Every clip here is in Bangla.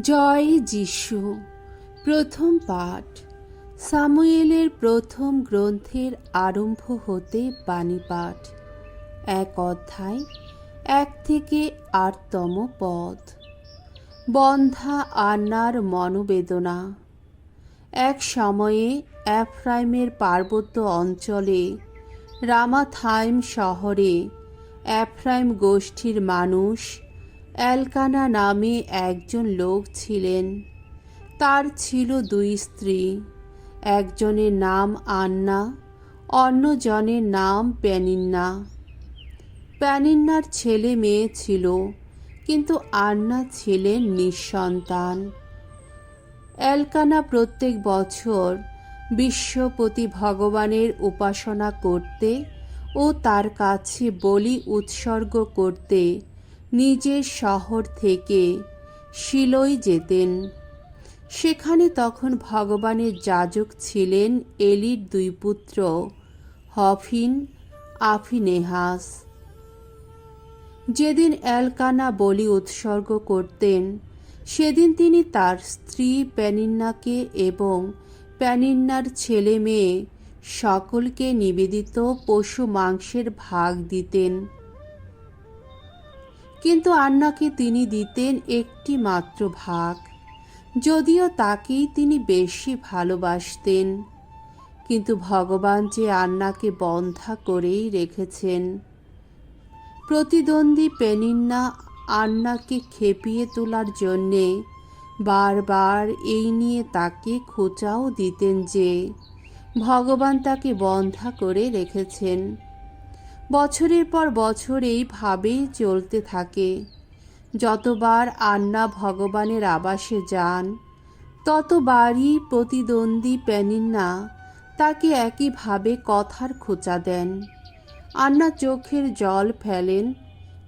জয় যিশু। প্রথম পাঠ। সামুয়েলের প্রথম গ্রন্থের আরম্ভ হতে বাণী পাঠ। এক অধ্যায়, এক থেকে আটতম পদ। বন্ধা আন্নার মনোবেদনা। এক সময়ে অ্যাফ্রাইমের পার্বত্য অঞ্চলে রামাথাইম শহরে অ্যাফ্রাইম গোষ্ঠীর মানুষ এলকানা নামে একজন লোক ছিলেন। তার ছিল দুই স্ত্রী। একজনের নাম আন্না, অন্যজনের নাম প্যানিন্না প্যানিন্নার ছেলে মেয়ে ছিল, কিন্তু আন্না ছিলেন নিঃসন্তান। অ্যালকানা প্রত্যেক বছর বিশ্বপতি ভগবানের উপাসনা করতে ও তার কাছে বলি উৎসর্গ করতে নিজের শহর থেকে শিলই যেতেন। সেখানে তখন ভগবানের যাজক ছিলেন এলির দুই পুত্র, হফিন, আফিনেহাস। যেদিন এলকানা বলি উৎসর্গ করতেন, সেদিন তিনি তার স্ত্রী প্যানিন্নাকে এবং প্যানিন্নার ছেলে মেয়ে সকলকে নিবেদিত পশু মাংসের ভাগ দিতেন। কিন্তু আন্নাকে তিনি দিতেন একটি মাত্র ভাগ। যদিও তাকেই তিনি বেশি ভালোবাসতেন। কিন্তু ভগবান যে আন্নাকে বন্ধা করেই রেখেছেন। প্রতিদ্বন্দ্বী পেনিন্না আন্নাকে খেপিয়ে তোলার জন্যে বারবার এই নিয়ে তাকে খোঁচাও দিতেন যে, ভগবান তাকে বন্ধা করে রেখেছেন। বছরের পর বছর এইভাবেই চলতে থাকে। যতবার আন্না ভগবানের আবাসে যান, ততবারই প্রতিদ্বন্দ্বী প্যানিন্না তাকে একইভাবে কথার খোঁচা দেন। আন্না চোখের জল ফেলেন,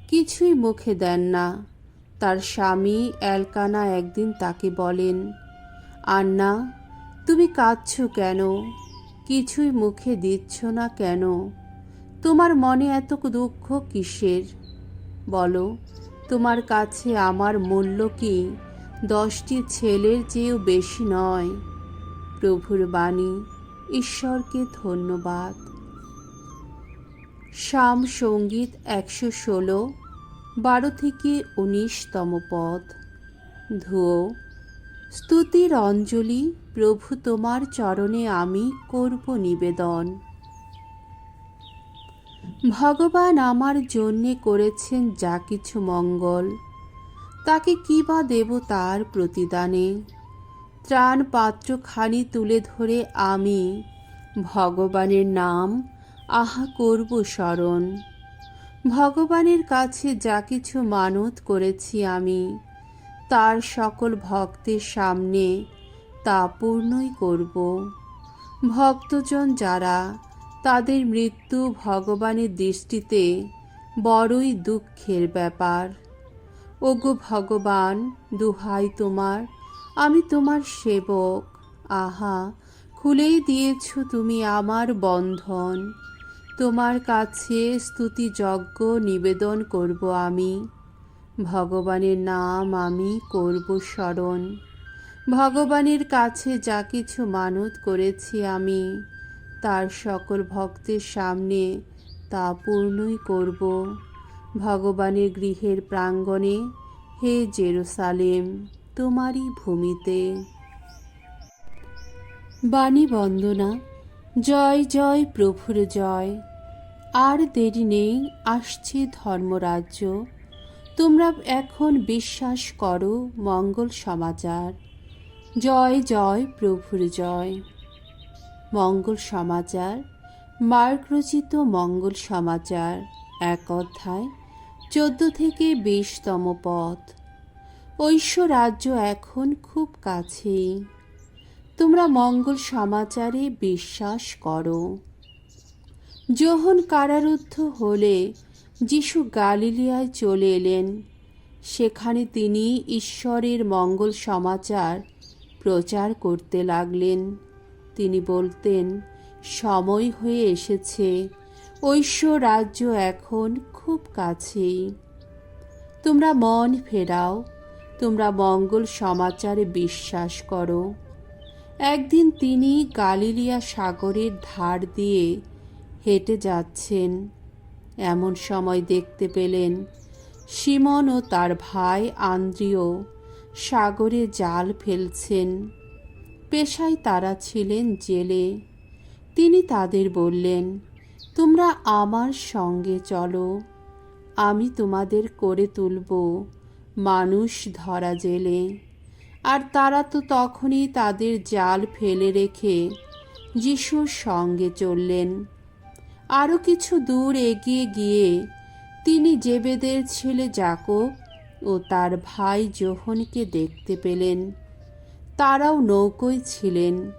কিছুই মুখে দেন না। তার স্বামী অ্যালকানা একদিন তাকে বলেন, আন্না, তুমি কাঁদছ কেন? কিছুই মুখে দিচ্ছ না কেন? তোমার মনে এত দুঃখ কিসের? বলো, তোমার কাছে আমার মূল্য কি? দশটি ছেলের চেয়েও বেশি নয়। প্রভুর বাণী, ঈশ্বরকে ধন্যবাদ। শাম সংগীত একশো ষোলো, বারো থেকে উনিশতম পদ। ধুয়ো স্তুতির অঞ্জলি প্রভু তোমার চরণে আমি করব নিবেদন। ভগবান আমার জন্যে করেছেন যা কিছু মঙ্গল। তাকে কি বা দেব তার প্রতিদানে? ত্রাণ পাত্রখানি তুলে ধরে আমি ভগবানের নাম আহা করব স্মরণ। ভগবানের কাছে যা কিছু মানত করেছি আমি, তার সকল ভক্তের সামনে তা পূর্ণই করব। ভক্তজন যারা তাদের মৃত্যু ভগবানের দৃষ্টিতে বড়ই দুঃখের ব্যাপার। ওগো ভগবান, দুহাই তোমার। আমি তোমার সেবক। আহা খুলেই দিয়েছ তুমি আমার বন্ধন। তোমার কাছে স্তুতি যজ্ঞ নিবেদন করব আমি। ভগবানের নাম আমি করব স্মরণ। ভগবানের কাছে যা কিছু মানত করেছি আমি। তার সকল ভক্তের সামনে তা পূর্ণই করব। ভগবানের গৃহের প্রাঙ্গণে হে জেরুসালেম, তোমারই ভূমিতে। বাণী বন্দনা, জয় জয় প্রভুর জয়। আর দেরি নেই, আসছে ধর্মরাজ্য। তোমরা এখন বিশ্বাস করো, মঙ্গল সমাচার। জয় জয় প্রভুর জয়। মঙ্গল সমাচার, মার্ক রচিত মঙ্গল সমাচার, এক অধ্যায়, চোদ্দ থেকে বিশতম পথ। ঐশ্ব রাজ্য এখন খুব কাছেই। তোমরা মঙ্গল সমাচারে বিশ্বাস করো। যোহন কারারুদ্ধ হলে যিশু গালিলিয়ায় চলে এলেন। সেখানে তিনি ঈশ্বরের মঙ্গল সমাচার প্রচার করতে লাগলেন। তিনি বলতেন, সময় হয়ে এসেছে। ঐশ্ব রাজ্য এখন খুব কাছেই। তোমরা মন ফেরাও, তোমরা মঙ্গল সমাচারে বিশ্বাস করো। একদিন তিনি গালিলিয়া সাগরের ধার দিয়ে হেঁটে যাচ্ছেন। এমন সময় দেখতে পেলেন সিমন ও তার ভাই আন্দ্রিয় সাগরে জাল ফেলছেন। পেশায় তারা ছিলেন জেলে। তিনি তাদের বললেন, তোমরা আমার সঙ্গে চলো, আমি তোমাদের করে তুলব মানুষ ধরা জেলে। আর তারা তো তখনই তাদের জাল ফেলে রেখে যিশুর সঙ্গে চললেন। আরও কিছু দূর এগিয়ে গিয়ে তিনি জেবেদের ছেলে জাকব ও তার ভাই যোহনকে দেখতে পেলেন। তারাও নৌকোয় ছিলেন,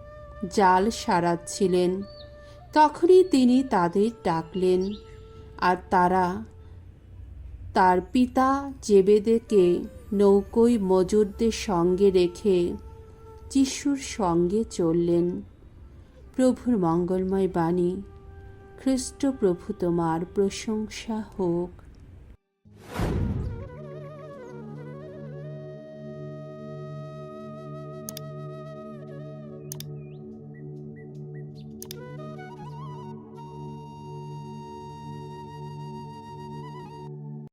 জাল সারাচ্ছিলেন। তখনই তিনি তাদের ডাকলেন, আর তারা তার পিতা জেবেদেকে নৌকোয় মজুরদের সঙ্গে রেখে যিশুর সঙ্গে চললেন। প্রভুর মঙ্গলময় বাণী খ্রিস্ট প্রভু তোমার প্রশংসা হোক।